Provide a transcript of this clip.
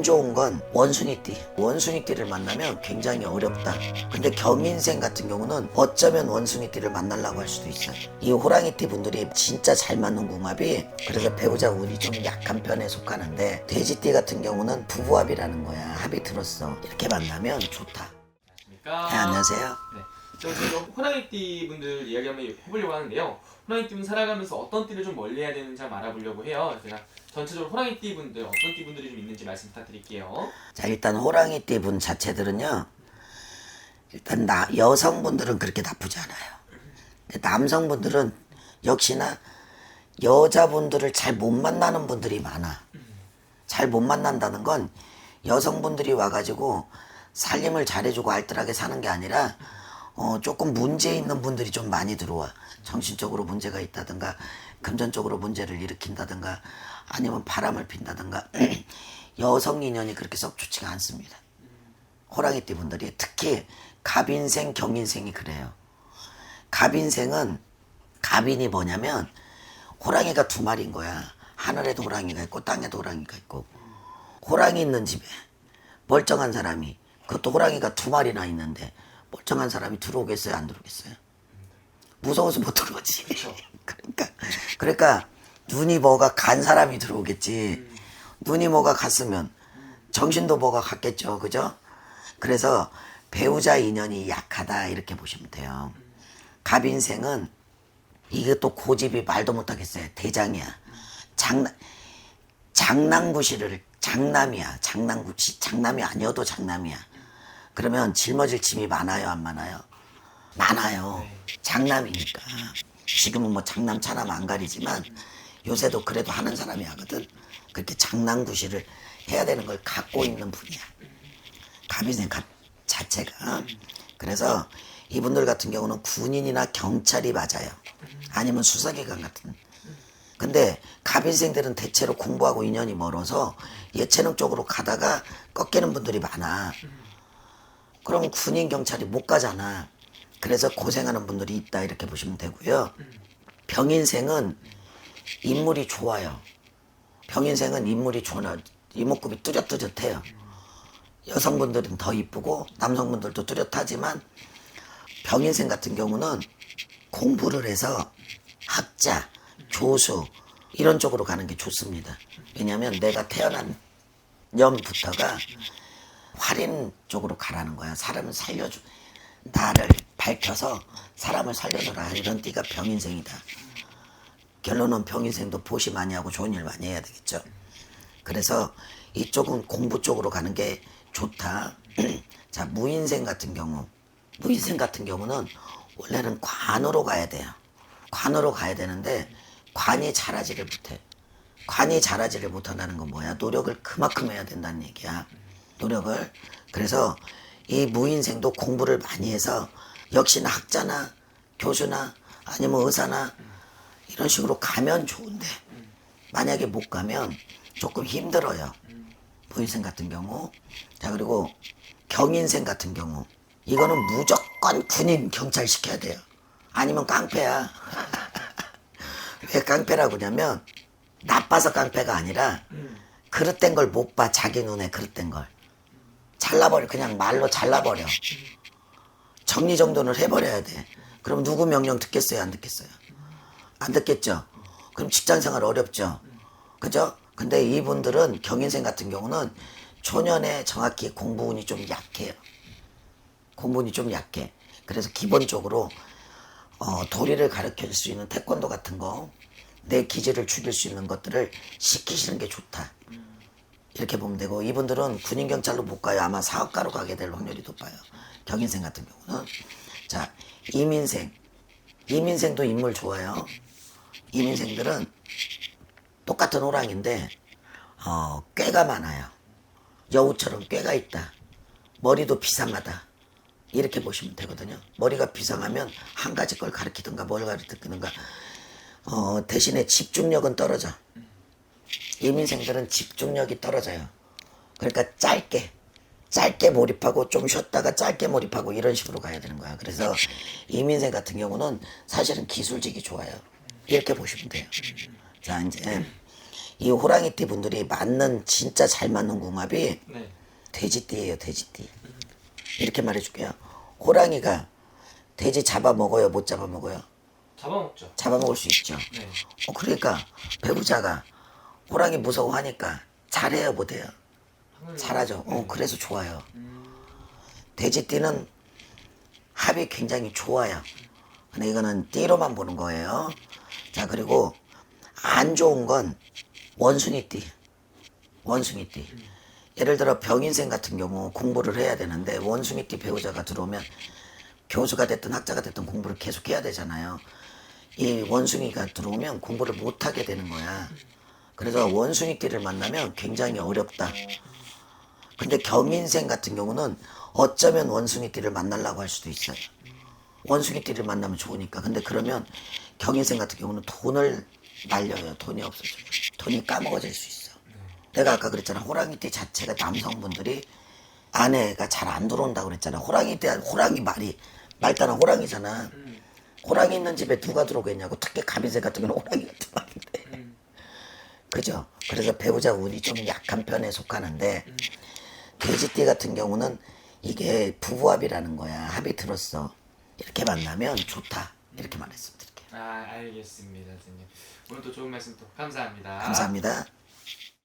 안 좋은 건 원숭이띠. 원숭이띠를 만나면 굉장히 어렵다. 근데 경인생 같은 경우는 어쩌면 원숭이띠를 만나려고 할 수도 있어요. 이 호랑이띠 분들이 진짜 잘 맞는 궁합이 그래서 배우자 운이 좀 약한 편에 속하는데 돼지띠 같은 경우는 부부합이라는 거야. 합이 들었어. 이렇게 만나면 좋다. 안녕하십니까? 네, 안녕하세요. 네. 저 지금 호랑이띠 분들 이야기 한번 해보려고 하는데요. 호랑이띠는 살아가면서 어떤 띠를 좀 멀리해야 되는지 한번 알아보려고 해요. 제가 전체적으로 호랑이띠 분들 어떤 띠 분들이 좀 있는지 말씀 부탁드릴게요. 자 일단 호랑이띠 분 자체들은요 일단 나 여성분들은 그렇게 나쁘지 않아요 근데 남성분들은 역시나 여자분들을 잘 못 만나는 분들이 많아 잘 못 만난다는 건 여성분들이 와가지고 살림을 잘해주고 알뜰하게 사는 게 아니라 어, 조금 문제 있는 분들이 좀 많이 들어와 정신적으로 문제가 있다든가 금전적으로 문제를 일으킨다든가 아니면 바람을 핀다든가 여성 인연이 그렇게 썩 좋지가 않습니다. 호랑이띠 분들이 특히 갑인생, 경인생이 그래요. 갑인생은 갑인이 뭐냐면 호랑이가 두 마리인 거야. 하늘에도 호랑이가 있고 땅에도 호랑이가 있고 호랑이 있는 집에 멀쩡한 사람이 그것도 호랑이가 두 마리나 있는데 멀쩡한 사람이 들어오겠어요? 안 들어오겠어요? 무서워서 못 들어오지. 그러니까 그러니까 눈이 뭐가 간 사람이 들어오겠지. 눈이 뭐가 갔으면 정신도 뭐가 갔겠죠. 그죠? 그래서 배우자 인연이 약하다 이렇게 보시면 돼요. 갑인생은 이게 또 고집이 말도 못하겠어요. 대장이야. 장난 장난구실을 장남이야. 장난구시 장남이 아니어도 장남이야. 그러면 짊어질 짐이 많아요, 안 많아요? 많아요. 장남이니까. 지금은 뭐 장남 차남 안 가리지만 요새도 그래도 하는 사람이 하거든. 그렇게 장난구실을 해야 되는 걸 갖고 있는 분이야. 갑인생 가- 자체가. 그래서 이분들 같은 경우는 군인이나 경찰이 맞아요. 아니면 수사기관 같은. 근데 갑인생들은 대체로 공부하고 인연이 멀어서 예체능 쪽으로 가다가 꺾이는 분들이 많아. 그럼 군인 경찰이 못 가잖아. 그래서 고생하는 분들이 있다 이렇게 보시면 되고요. 병인생은 인물이 좋아요. 병인생은 인물이 좋아. 이목구비 뚜렷뚜렷해요. 여성분들은 더 이쁘고 남성분들도 뚜렷하지만 병인생 같은 경우는 공부를 해서 학자, 교수 이런 쪽으로 가는 게 좋습니다. 왜냐하면 내가 태어난 년부터가 활인 쪽으로 가라는 거야. 사람을 살려주, 나를 밝혀서 사람을 살려줘라. 이런 띠가 병인생이다. 결론은 병인생도 보시 많이 하고 좋은 일 많이 해야 되겠죠. 그래서 이쪽은 공부 쪽으로 가는 게 좋다. 자, 무인생 같은 경우. 무인생 같은 경우는 원래는 관으로 가야 돼요. 관으로 가야 되는데 관이 잘하지를 못해. 관이 잘하지를 못한다는 건 뭐야? 노력을 그만큼 해야 된다는 얘기야. 노력을. 그래서 이 무인생도 공부를 많이 해서 역시나 학자나 교수나 아니면 의사나 이런 식으로 가면 좋은데 만약에 못 가면 조금 힘들어요. 무인생 같은 경우. 자, 그리고 경인생 같은 경우. 이거는 무조건 군인 경찰 시켜야 돼요. 아니면 깡패야. 왜 깡패라고 하냐면 나빠서 깡패가 아니라 그릇된 걸 못 봐. 자기 눈에 그릇된 걸. 잘라버려. 그냥 말로 잘라버려. 정리정돈을 해버려야 돼. 그럼 누구 명령 듣겠어요? 안 듣겠어요? 안 듣겠죠? 그럼 직장생활 어렵죠? 그죠? 근데 이분들은 경인생 같은 경우는 초년에 정확히 공부운이 좀 약해요. 공부운이 좀 약해. 그래서 기본적으로 어, 도리를 가르쳐 줄수 있는 태권도 같은 거, 내 기질을 죽일 수 있는 것들을 시키시는 게 좋다. 이렇게 보면 되고 이분들은 군인 경찰로 못 가요. 아마 사업가로 가게 될 확률이 높아요. 경인생 같은 경우는 자 이민생, 이민생도 인물 좋아요. 이민생들은 똑같은 호랑인데 어, 꾀가 많아요. 여우처럼 꾀가 있다. 머리도 비상하다. 이렇게 보시면 되거든요. 머리가 비상하면 한 가지 걸 가르치든가 뭘 가르치든가 어, 대신에 집중력은 떨어져. 이민생들은 집중력이 떨어져요. 그러니까 짧게 짧게 몰입하고 좀 쉬었다가 짧게 몰입하고 이런 식으로 가야 되는 거야. 그래서 이민생 같은 경우는 사실은 기술직이 좋아요. 이렇게 보시면 돼요. 자 이제 이 호랑이띠 분들이 맞는 진짜 잘 맞는 궁합이 네. 돼지띠예요, 돼지띠. 이렇게 말해줄게요. 호랑이가 돼지 잡아먹어요, 못 잡아먹어요? 잡아먹죠. 잡아먹을 수 있죠. 네. 어, 그러니까 배우자가 호랑이 무서워하니까 잘해요, 못해요? 잘하죠. 어, 그래서 좋아요. 돼지띠는 합이 굉장히 좋아요. 근데 이거는 띠로만 보는 거예요. 자, 그리고 안 좋은 건 원숭이띠. 원숭이띠. 예를 들어 병인생 같은 경우 공부를 해야 되는데 원숭이띠 배우자가 들어오면 교수가 됐든 학자가 됐든 공부를 계속 해야 되잖아요. 이 원숭이가 들어오면 공부를 못 하게 되는 거야. 그래서 원숭이띠를 만나면 굉장히 어렵다. 근데 경인생 같은 경우는 어쩌면 원숭이띠를 만나려고 할 수도 있어요. 원숭이띠를 만나면 좋으니까. 근데 그러면 경인생 같은 경우는 돈을 날려요. 돈이 없어져. 돈이 까먹어질 수 있어. 내가 아까 그랬잖아. 호랑이띠 자체가 남성분들이 아내가 잘 안 들어온다고 그랬잖아. 호랑이띠, 호랑이 말이, 말단은 호랑이잖아. 호랑이 있는 집에 누가 들어오겠냐고. 특히 가비새 같은 경우는 호랑이가 들어가는데. 그죠? 그래서 배우자 운이 좀 약한 편에 속하는데, 돼지띠 같은 경우는 이게 부부합이라는 거야. 합이 들었어. 이렇게 만나면 좋다. 이렇게 드릴게요. 아 알겠습니다, 선생님. 오늘 또 좋은 말씀 또 감사합니다. 감사합니다.